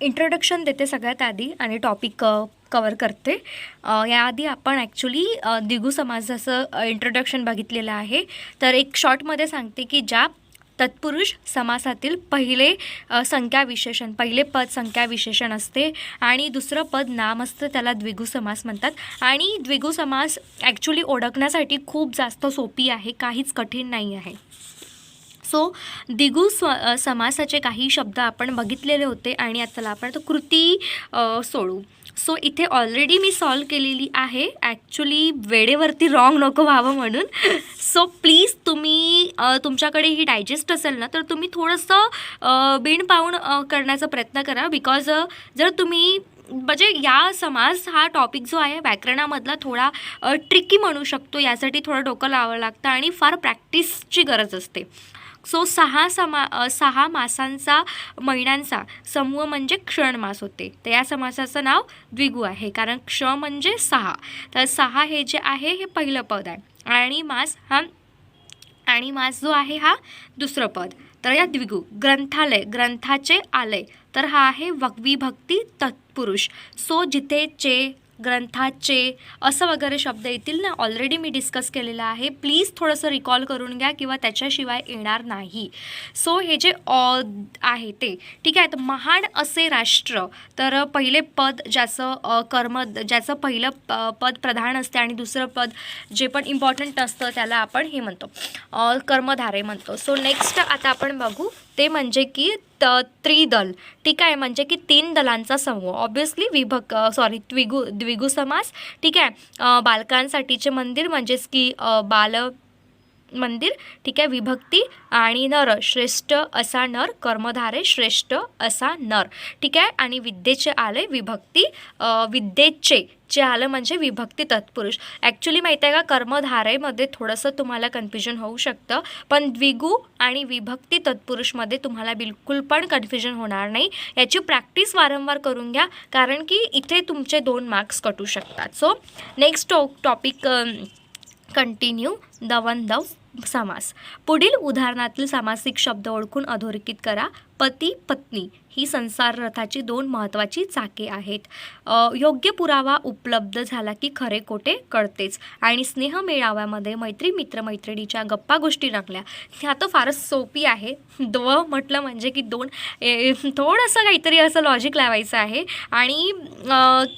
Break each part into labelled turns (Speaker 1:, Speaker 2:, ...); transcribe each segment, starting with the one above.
Speaker 1: Introduction देते सगळ्यात आधी आणि टॉपिक कवर करते. याआधी आपण ॲक्च्युली दिगू समासाचं इंट्रोडक्शन बघितलेलं आहे. तर एक शॉर्टमध्ये सांगते की ज्या तत्पुरुष समासातील पहिले संख्या विशेषण पहिले पद संख्या विशेषण असते आणि दुसरं पद नाम असतं त्याला द्विगू समास म्हणतात. आणि द्विगू समास ॲक्च्युली ओळखण्यासाठी खूप जास्त सोपी आहे काहीच कठीण नाही आहे. सो दिगू स्व समासाचे काही शब्द आपण बघितलेले होते आणि आता आपण तो कृती सोडू. सो इथे ऑलरेडी मी सॉल्व केलेली आहे. ॲक्च्युली वेळेवरती रॉंग नको व्हावं म्हणून. सो प्लीज तुम्ही तुमच्याकडे ही डायजेस्ट असेल ना तर तुम्ही थोडंसं अ, बिन करण्याचा प्रयत्न करा. बिकॉज जर तुम्ही म्हणजे या समास हा टॉपिक जो आहे व्याकरणामधला थोडा ट्रिकी म्हणू शकतो. यासाठी थोडं डोकं लावावं लागतं आणि फार प्रॅक्टिसची गरज असते. सो सहा समा सहा मासांचा महिन्यांचा समूह म्हणजे क्षणमास होते. तर या समासाचं नाव द्विगु आहे. कारण क्ष म्हणजे सहा. तर सहा हे जे आहे हे पहिलं पद आहे. आणि मास हा आणि मास जो आहे हा दुसरं पद. तर या द्विगु ग्रंथालय ग्रंथाचे आलय. तर हा आहे वक्विभक्ती तत्पुरुष. सो जिथे चे ग्रंथाचे असं वगैरे शब्द येतील ना ऑलरेडी मी डिस्कस केलेलं आहे. प्लीज थोडंसं रिकॉल करून घ्या किंवा त्याच्याशिवाय येणार नाही. सो हे जे ऑ आहे ते ठीक आहे? तर महान असे राष्ट्र तर पहिले पद ज्याचं कर्म ज्याचं पहिलं प- पद प्रधान असते आणि दुसरं पद जे पण इम्पॉर्टंट असतं त्याला आपण हे म्हणतो. कर्मधारे म्हणतो. सो नेक्स्ट आता आपण बघू ते म्हणजे की त त्रिदल. ठीक आहे? म्हणजे की तीन दलांचा समूह. ऑब्विसली विभक सॉरी द्विगु द्विगु समास. ठीक आहे? बालकांसाठीचे मंदिर म्हणजेच की बाल मंदिर. ठीक आहे? विभक्ती आणि नर. श्रेष्ठ असा नर. कर्मधारे श्रेष्ठ असा नर. ठीक आहे? आणि विद्येचे आले विभक्ती विद्येचे. जे आलं म्हणजे विभक्ती तत्पुरुष. ॲक्च्युली माहीत आहे का कर्मधारेमध्ये थोडंसं तुम्हाला कन्फ्युजन होऊ शकतं पण द्विगु आणि विभक्ती तत्पुरुषमध्ये तुम्हाला बिलकुल पण कन्फ्युजन होणार नाही. याची प्रॅक्टिस वारंवार करून घ्या कारण की इथे तुमचे दोन मार्क्स कटू शकतात. सो नेक्स्ट टॉपिक कंटिन्यू दवंदव समास पुढील उदाहरणातील सामासिक शब्द ओळखून अधोरेखित करा. पती पत्नी. ही संसार रथाची दोन महत्त्वाची चाके आहेत. योग्य पुरावा उपलब्ध झाला की खरे खोटे कळतेच. आणि स्नेह मेळाव्यामध्ये मैत्री मित्रमैत्रिणीच्या गप्पा गोष्टी रंगल्या. ह्या तर फारच सोपी आहे. द्व म्हटलं म्हणजे की दोन. ए, थोडंसं काहीतरी असं लॉजिक लावायचं आहे. आणि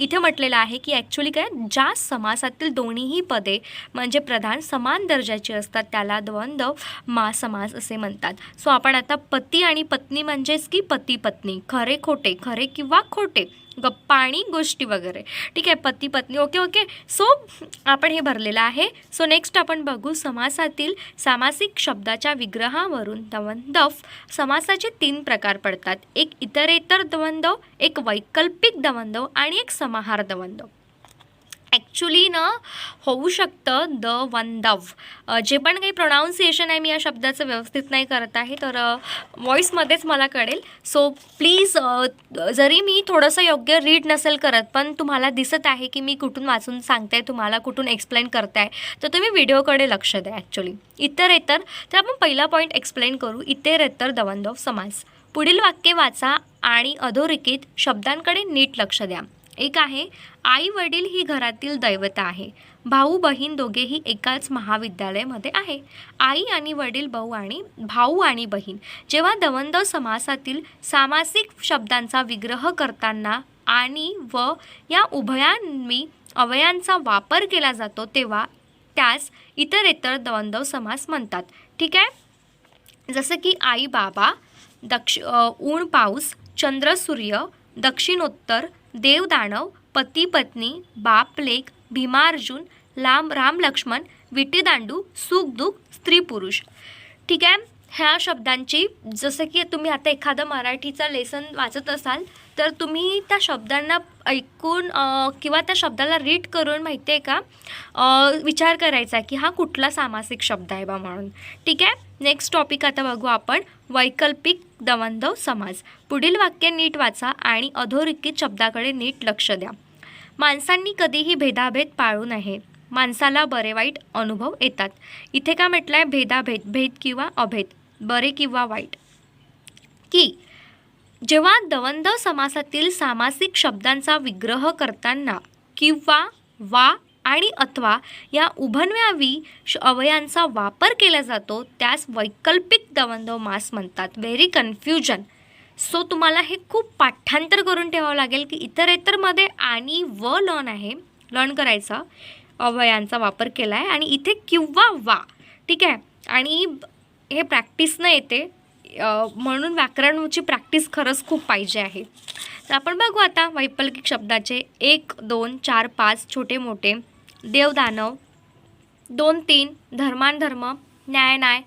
Speaker 1: इथे म्हटलेलं आहे की ॲक्च्युली काय ज्या समासातील दोन्हीही पदे म्हणजे प्रधान समान दर्जाची असतात त्याला द्वंद्व मा समास असे म्हणतात. सो आपण आता पती आणि पत्नी म्हणजेच की पती पत्नी पत्नी खरे खोटे खरे किंवा खोटे गप्पा आणि गोष्टी वगैरे. ठीक आहे पती पत्नी. Okay okay. सो आपण हे भरलेलं आहे. सो नेक्स्ट आपण बघू समासातील सामासिक शब्दाच्या विग्रहावरून दवंदव. समासाचे तीन प्रकार पडतात. एक इतरेतर दवंदव एक वैकल्पिक दवंदव आणि एक समाहार दवंदव. ॲक्च्युली ना होऊ शकतं द वंदव दव जे पण काही प्रोनाऊन्सिएशन आहे मी या शब्दाचं व्यवस्थित नाही करत आहे तर व्हॉईसमध्येच मला कळेल. सो प्लीज जरी मी थोडंसं योग्य रीड नसेल करत पण तुम्हाला दिसत आहे की मी कुठून वाचून सांगते तुम्हाला कुठून एक्सप्लेन करताय तर तुम्ही व्हिडिओकडे लक्ष द्या ॲक्च्युली इतर इतर तर आपण पहिला पॉईंट एक्सप्लेन करू. इतर इतर दवंदव समास. पुढील वाक्य वाचा आणि अधोरेखित शब्दांकडे नीट लक्ष द्या. एक आहे आई वडील ही घरातील दैवता आहे. भाऊ बहीण दोघेही एकाच महाविद्यालयामध्ये आहे. आई आणि वडील भाऊ आणि भाऊ आणि बहीण. जेव्हा दवंद समासातील सामासिक शब्दांचा विग्रह करताना आणि व या उभयांनी अवयांचा वापर केला जातो तेव्हा त्यास इतरेतर द्वंद्व समास म्हणतात. ठीक आहे? जसं की आई बाबा दक्ष ऊन पाऊस चंद्र सूर्य दक्षिणोत्तर देवदानव पती पत्नी बाप लेख भीमार्जुन लांब राम लक्ष्मण विटीदांडू सुख दुःख स्त्री पुरुष. ठीक आहे? ह्या शब्दांची जसं की तुम्ही आता एखादं मराठीचं लेसन वाचत असाल तर तुम्ही त्या शब्दांना ऐकून किंवा त्या शब्दाला रीड करून माहिती आहे का विचार करायचा की हा कुठला सामासिक शब्द आहे बा म्हणून. ठीक आहे? नेक्स्ट टॉपिक आता बघू आपण. वैकल्पिक दवंदव समाज. पुढील वाक्य नीट वाचा आणि अधोरेखित शब्दाकडे नीट लक्ष द्या. माणसांनी कधीही भेदाभेद पाळू नये. माणसाला बरे वाईट अनुभव येतात. इथे का म्हटलं आहे भेदाभेद भेद किंवा अभेद? बरे किंवा वाईट? की जेव्हा दवंद समासातील सामासिक शब्दांचा विग्रह करताना किंवा वा आणि अथवा या उभनव्यावी श अवयांचा वापर केला जातो त्यास वैकल्पिक दवंदव मास म्हणतात. व्हेरी कन्फ्युजन सो तुम्हाला हे खूप पाठांतर करून ठेवावं लागेल की इतरेतरमध्ये आणि व लर्न आहे. लर्न करायचं अवयांचा वापर केला आहे आणि इथे किंवा वा. ठीक आहे? आणि हे प्रॅक्टिसनं येते. म्हणून व्याकरणाची प्रॅक्टिस खरंच खूप पाहिजे आहे. तर आपण बघू आता वैकल्पिक शब्दाचे एक दोन चार पाच छोटे मोठे. देवदानव दोन तीन धर्मांधर्म न्यायनाय न्याय न्याय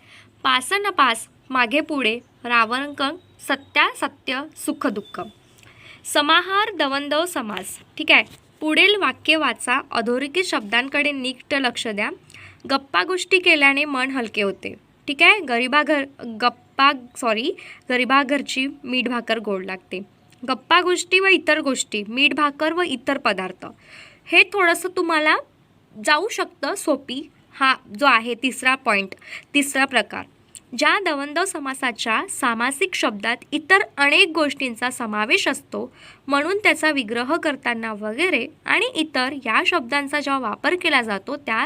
Speaker 1: पासन पास मागे पुढे रावणकं सत्या सत्य सुख दुःख समाहार दवंदव समास. ठीक आहे? पुढील वाक्य वाचा अधोरेखित शब्दांकडे नीट लक्ष द्या. गप्पा गोष्टी केल्याने मन हलके होते. ठीक आहे? गरिबाघर घर गप्पा सॉरी गरिबा घरची मीठ भाकर गोड लागते. गप्पा गोष्टी व इतर गोष्टी मीठ भाकर व इतर पदार्थ. हे थोडंसं तुम्हाला जाऊ शकतं सोपी. हा जो आहे तिसरा पॉईंट तिसरा प्रकार. ज्या दवंदव समासाच्या सामासिक शब्दात इतर अनेक गोष्टींचा समावेश असतो म्हणून त्याचा विग्रह करताना वगैरे आणि इतर या शब्दांचा जेव्हा वापर केला जातो त्या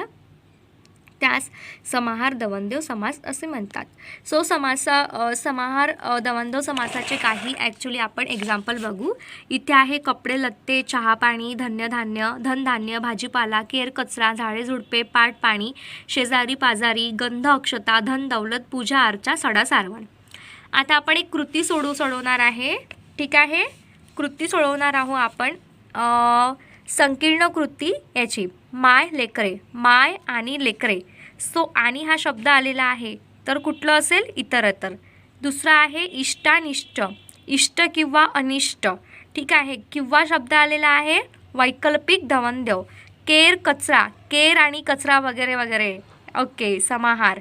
Speaker 1: त्यास समाहार दवनदेव समास असे म्हणतात. सो समासा समाहार दवनदेव समासाचे काही ॲक्च्युली आपण एक्झाम्पल बघू. इथे आहे कपडे लत्ते चहा पाणी धन्यधान्य धनधान्य भाजीपाला केर कचरा झाडे झुडपे पाट पाणी शेजारी पाजारी गंध अक्षता धन दौलत पूजा अर्चा सडा सारवण. आता आपण एक कृती सोडू सोडवणार आहे. ठीक आहे? कृती सोडवणार आहोत आपण. संकीर्ण कृती याची. माय लेकरे माय आणि लेकरे. सो आणि हा शब्द आलेला आहे. तर कुठलं असेल? इतरतर. दुसरा आहे इष्टानिष्ट. इष्ट किंवा अनिष्ट. ठीक आहे. किंवा शब्द आलेला आहे वैकल्पिक धवनदेव केर कचरा केर आणि कचरा वगैरे वगैरे. ओके समाहार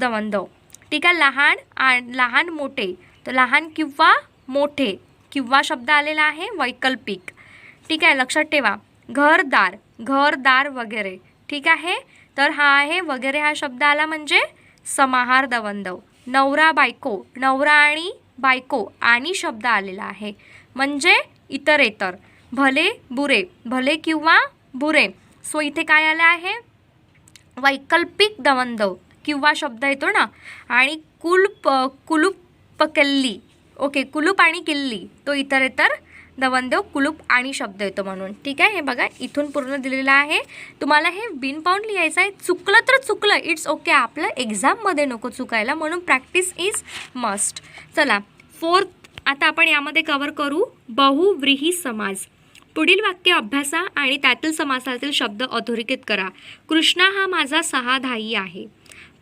Speaker 1: धवनदेव ठीक आहे. लहान आणि लहान मोठे. तर लहान किंवा मोठे. किंवा शब्द आलेला आहे वैकल्पिक. ठीक आहे लक्षात ठेवा. घरदार घरदार वगैरे. ठीक आहे? तर हा आहे वगैरे हा शब्द आला म्हणजे समाहार दवंदव नवरा बायको नवरा आणि बायको आणि शब्द आलेला आहे. म्हणजे इतरेतर. भले बुरे भले किंवा बुरे. सो इथे काय आलं आहे? वैकल्पिक दवंदव किंवा शब्द येतो ना? आणि कुलप कुलुपकल्ली ओके कुलूप आणि किल्ली. तो इतरेतर दवंदेव कुलूप आणि शब्द येतो म्हणून. ठीक आहे? हे बघा इथून पूर्ण दिलेलं आहे. तुम्हाला हे बिन पाऊंड लिहायचं आहे. चुकलं तर चुकलं. इट्स ओके आपलं एक्झाममध्ये नको चुकायला. म्हणून प्रॅक्टिस इज मस्ट चला फोर्थ आता आपण यामध्ये कवर करू. बहुव्रीही समाज. पुढील वाक्य अभ्यासा आणि त्यातील समासातील शब्द अधोरेखित करा. कृष्णा हा माझा सहा धाई आहे.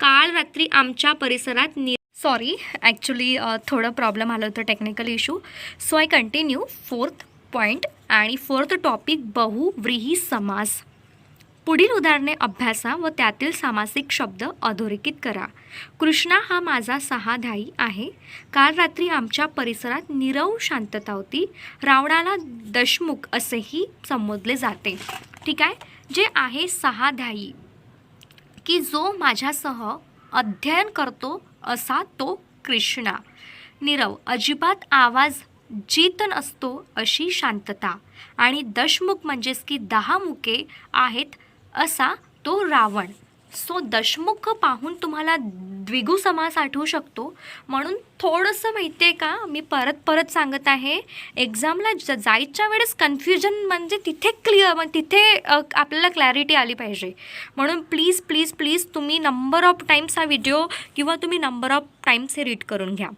Speaker 1: काल रात्री आमच्या परिसरात नि सॉरी ॲक्च्युली थोडं प्रॉब्लेम आलं होतं technical issue so I continue fourth point आणि फोर्थ टॉपिक बहुव्रीही समास. पुढील उदाहरणे अभ्यासा व त्यातील सामासिक शब्द अधोरेखित करा. कृष्णा हा माझा सहाधाई आहे. काल रात्री आमच्या परिसरात निरव शांतता होती. रावणाला दशमुख असेही संबोधले जाते. ठीक आहे? जे आहे सहाधाई की जो माझ्यासह अध्ययन करतो असा तो कृष्णा. निरव अजिबात आवाज जीत नसतो अशी शांतता. आणि दशमुख म्हणजेच की दहा मुके आहेत असा तो रावण. सो दशमुख पाहून तुम्हाला द्विगु समास आठवू शकतो. म्हणून थोडंसं माहिती आहे का मी परत परत सांगत आहे एक्झामला ज जायच्या वेळेस कन्फ्युजन म्हणजे तिथे क्लिअर म्हणजे तिथे आपल्याला क्लॅरिटी आली पाहिजे. म्हणून प्लीज प्लीज प्लीज तुम्ही नंबर ऑफ टाईम्स हा व्हिडिओ किंवा तुम्ही नंबर ऑफ टाईम्स हे रीड करून घ्या.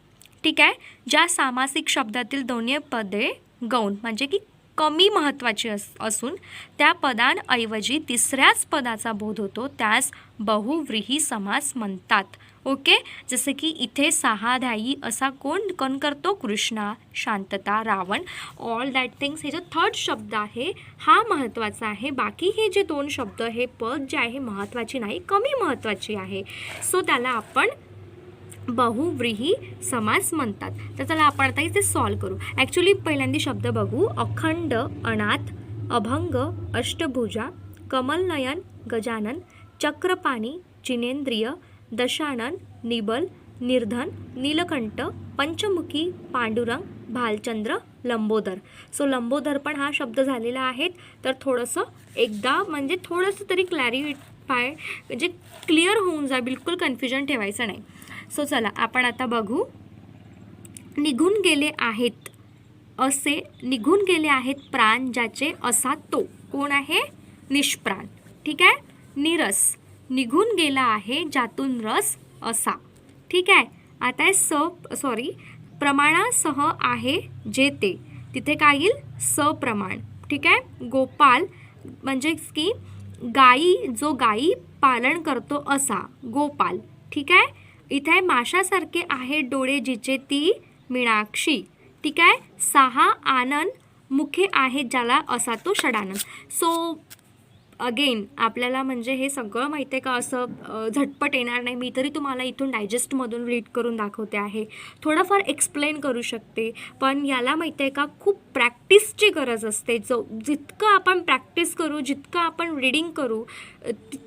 Speaker 1: ठीक आहे? ज्या सामासिक शब्दातील दोन्ही पदे गौण म्हणजे की कमी महत्त्वाची अस असून त्या पदांऐवजी तिसऱ्याच पदाचा बोध होतो त्यास बहुव्रीही समास म्हणतात. ओके? जसं की इथे सहाध्यायी असा कोण कण करतो? कृष्णा शांतता रावण. ऑल दॅट थिंग्स हे जो थर्ड शब्द आहे हा महत्त्वाचा आहे. बाकी हे जे दोन शब्द हे पद जे आहे महत्त्वाची नाही कमी महत्त्वाची आहे. सो त्याला आपण बहुव्रीही समास म्हणतात. तर चला आपण आता इथे सॉल्व करू. ॲक्च्युली पहिल्यांदा शब्द बघू. अखंड अनाथ अभंग अष्टभुजा कमलनयन गजानन चक्रपाणी जिनेंद्रिय दशानन निबल निर्धन नीलकंठ पंचमुखी पांडुरंग भालचंद्र लंबोदर. सो लंबोदर पण हा शब्द झालेला आहे तर थोडंसं एकदा म्हणजे थोडंसं तरी क्लॅरिफाय म्हणजे क्लिअर होऊन जा. बिलकुल कन्फ्युजन ठेवायचं नाही. सो चला आपण आता बघू. निघून गेले आहेत असे निघून गेले आहेत प्राण ज्याचे असा तो. कोण आहे? निष्प्राण. ठीक आहे? निरस. निघून गेला आहे ज्यातून रस असा. ठीक आहे? आता आहे स सॉरी प्रमाणासह आहे जे ते. तिथे काय येईल? सप्रमाण. ठीक आहे? गोपाल म्हणजेच की गाई जो गाई पालन करतो असा गोपाल. ठीक आहे? इथे आहे माशासारखे आहेत डोळे जिचे ती मीनाक्षी. ठीक आहे सहा आनंद मुखे आहेत ज्याला असा तो षडानंद. सो अगेन आपल्याला म्हणजे हे सगळं माहिती आहे का? असं झटपट येणार नाही. मी तरी तुम्हाला इथून डायजेस्टमधून रीड करून दाखवते आहे. थोडंफार एक्सप्लेन करू शकते. पण याला माहिती आहे का? खूप प्रॅक्टिसची गरज असते. जो जितकं आपण प्रॅक्टिस करू जितकं आपण रीडिंग करू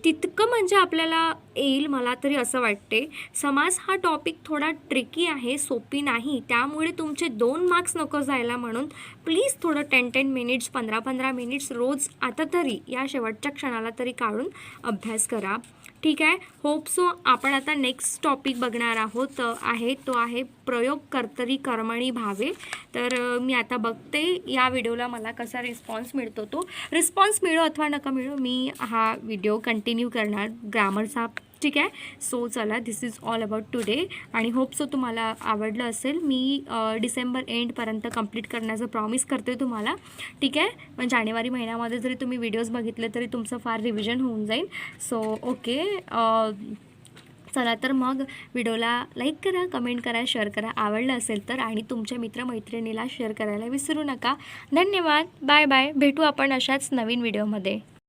Speaker 1: तितकं म्हणजे आपल्याला येईल मला तरी असं वाटते. समाज हा टॉपिक थोडा ट्रिकी आहे सोपी नाही. त्यामुळे तुमचे दोन मार्क्स नको जायला म्हणून प्लीज थोडं टेन टेन मिनिट्स पंधरा पंधरा मिनिट्स रोज आता तरी या शेवटच्या क्षणाला तरी काढून अभ्यास करा. ठीक आहे. होप सो आपण आता नेक्स्ट टॉपिक बघणार आहोत. आहे तो आहे प्रयोग कर्तरी कर्मणी भावे. तर मी आता बघते या व्हिडिओला मला कसा रिस्पॉन्स मिळतो तो. रिस्पॉन्स मिळो अथवा नका मिळो मी हा व्हिडिओ कंटिन्यू करणार. ग्रामरचा ठीक आहे? सो चला this is all about today आणि होप सो तुम्हाला आवडलं असेल. मी डिसेंबर एंडपर्यंत कंप्लीट करण्याचं प्रॉमिस करते तुम्हाला. ठीक आहे? पण जानेवारी महिन्यामध्ये जरी तुम्ही व्हिडिओज बघितले तरी तुमचं फार रिव्हिजन होऊन जाईल. सो ओके चला तर मग व्हिडिओला लाईक करा कमेंट करा शेअर करा. आवडलं असेल तर आणि तुमच्या मित्रमैत्रिणीला शेअर करायला विसरू नका. धन्यवाद. बाय बाय भेटू आपण अशाच नवीन व्हिडिओमध्ये